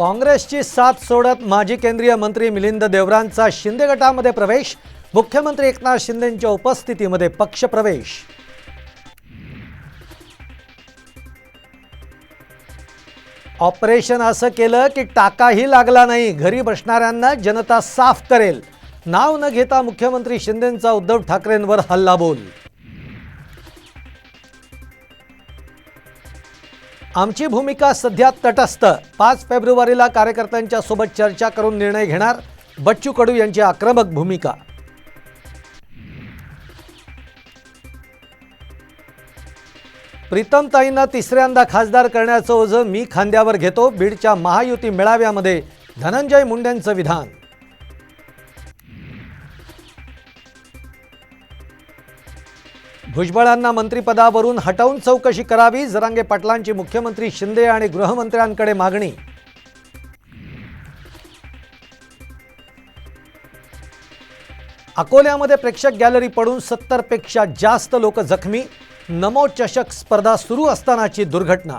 काँग्रेसची साथ सोडत माजी केंद्रीय मंत्री मिलिंद देवरांचा शिंदे गटामध्ये प्रवेश मुख्यमंत्री एकनाथ शिंदेंच्या उपस्थितीमध्ये पक्षप्रवेश ऑपरेशन असं केलं की टाकाही लागला नाही. घरी बसणाऱ्यांना जनता साफ करेल. नाव न घेता मुख्यमंत्री शिंदेंचा उद्धव ठाकरेंवर हल्लाबोल. आमची भूमिका सध्या तटस्थ. पाच फेब्रुवारीला कार्यकर्त्यांच्या सोबत चर्चा करून निर्णय घेणार बच्चू कडू यांची आक्रमक भूमिका. प्रीतमताईंना तिसऱ्यांदा खासदार करण्याचं ओझं मी खांद्यावर घेतो. बीडच्या महायुती मेळाव्यामध्ये धनंजय मुंडेंचं विधान. भुजबळांना मंत्रिपदावरून हटवून चौकशी करावी जरांगे पाटलांची मुख्यमंत्री शिंदे आणि गृहमंत्र्यांकडे मागणी. अकोल्यामध्ये प्रेक्षक गॅलरी पडून सत्तरपेक्षा जास्त लोक जखमी. नमो चषक स्पर्धा सुरू असतानाची दुर्घटना.